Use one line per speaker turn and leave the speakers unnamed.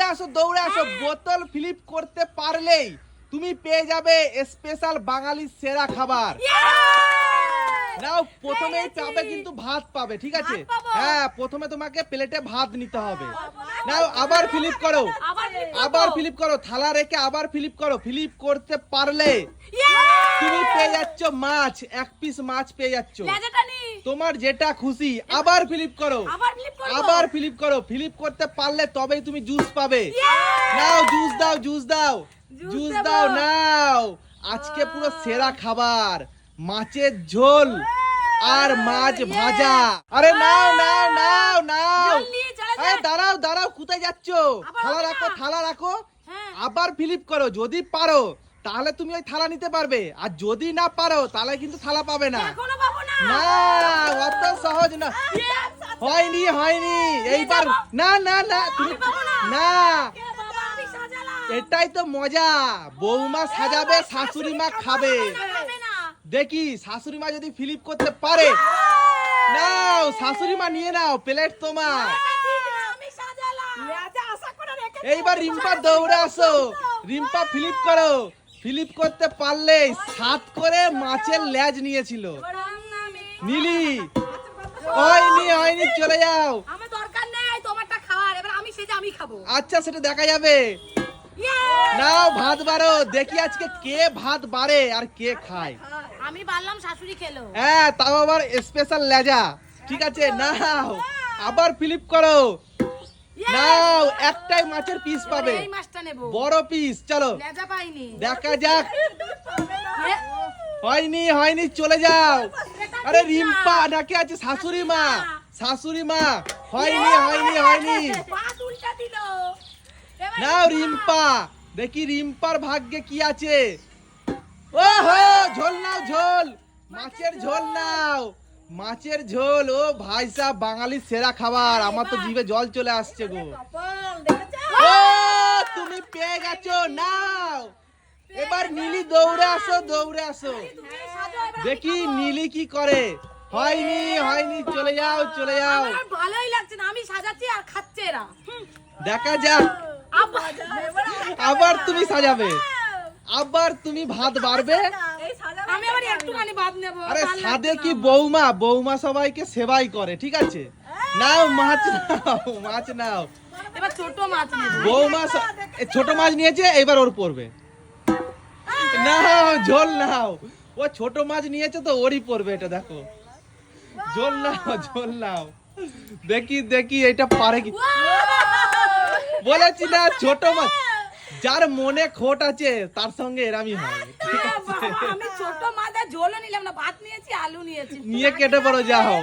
দৌড়ে আসো দৌড়ে আসো। বোতল ফ্লিপ করতে পারলেই তুমি পেয়ে যাবে স্পেশাল বাঙালির সেরা খাবার। নাও প্রথমেই পাবে কিন্তু ভাত পাবে ঠিক আছে? হ্যাঁ প্রথমে তোমাকে প্লেটে ভাত নিতে হবে। নাও আবার ফ্লিপ করো।
আবার।
ফ্লিপ করো থালা রেখে আবার ফ্লিপ করো। ফ্লিপ করতে পারলে তুমি পেয়ে যাচ্ছ মাছ এক পিস মাছ পেয়ে যাচ্ছ। তোমার যেটা খুশি আবার ফ্লিপ করো।
আবার ফ্লিপ
করো। ফ্লিপ করতে পারলে তবেই তুমি জুস পাবে। নাও জুস দাও জুস দাও।
জুস
দাও নাও। আজকে পুরো সেরা খাবার মাছের ঝোল আর মাছ ভাজা। আরে নাও নাও নাও নাও। আরে দাঁড়াও দাঁড়াও কোথায় যাচ্ছ? থালা রাখো থালা রাখো।
হ্যাঁ।
আবার ফিলিপ করো যদি পারো তাহলে তুমি ওই থালা নিতে পারবে। আর যদি না পারো তাহলে কিন্তু থালা পাবে না।
না,
অত সহজ না। হয়নি হয়নি, এইবার না না না, তুমি
না।
এটাই তো মজা। বৌমা সাজাবে, শাশুড়ি মা খাবে। দেখি, শাশুড়ি মা যদি ফিলিপ করতে পারে। নাও, শাশুড়ি মা নিয়ে নাও, প্লেট তোমার। এইবার রিম্পা দৌড়ে আসো। রিম্পা ফিলিপ করো। ফিলিপ করতে পারলে সাত করে মাছের ল্যাজ নিয়েছিল। নীলি! হয়নি হয়নি চলে যাও।
আমার দরকার নেই তোমারটা খাওয়ার। এবার আমি সেজে আমি খাব।
আচ্ছা সেটা দেখা যাবে। নাও ভাত বাড়ো। দেখি আজকে কে ভাত বাড়ে আর কে খায়।
আমি বাড়লাম শাশুড়ি খেলো।
হ্যাঁ তাও আবার স্পেশাল লেজা। ঠিক আছে নাও। আবার ফিলিপ করো। নাও একটাই মাছের পিস পাবে।
এই মাছটা নেব।
বড় পিস চলো।
লেজা পাইনি।
দেখা যাক। হয়নি হয়নি চলে যাও। আরে রিম্পা নাকি আছে শাশুড়ি মা? শাশুড়ি মা। হয়নি হয়নি হয়নি। নাও রিম্পা দেখি রিম্পার ভাগ্যে কি আছে। ওহো ঝোল নাও ঝোল। মাছের ঝোল নাও। মাছের ঝোল ও ভাই সাহ বাঙালির সেরা খাবার। আমার তো জিভে জল চলে আসছে গো। ও তুমি পেয়ে গেছো। নাও। এবার নীলি দৌড়ে আসো দৌড়ে আসো। দেখি নীলি কি করে। হয়নি হয়নি চলে যাও চলে যাও।
ভালোই লাগছে না আমি সাজাচ্ছি আর খাচ্ছে এরা।
দেখা যাক।
আবার
তুমি সাজাবে। আবার তুমি ভাত বাড়বে।
আমি আবার একটুখানি ভাত নেব
আরে সাদে কি বৌমা? বৌমা সবাইকে সেবাই করে ঠিক আছে? নাও মাছ নাও মাছ নাও।
এবার ছোট মাছ
বৌমা ছোট মাছ নিয়েছে এবার ওর পড়বে। নাও ঝোল নাও। ও ছোট মাছ নিয়েছে তো ওরই পড়বে এটা দেখো। ঝোল নাও ঝোল নাও। দেখি দেখি এটা পারে কি? বলেছি না ছোট মাছ। যার মনে খোট আছে তার সঙ্গে এরামই হয়।
আমি ছোট মাছ আর ঝোলও নিলাম না ভাত নিয়েছি আলু নিয়েছি।
নিয়ে কেটে পড়ো যাও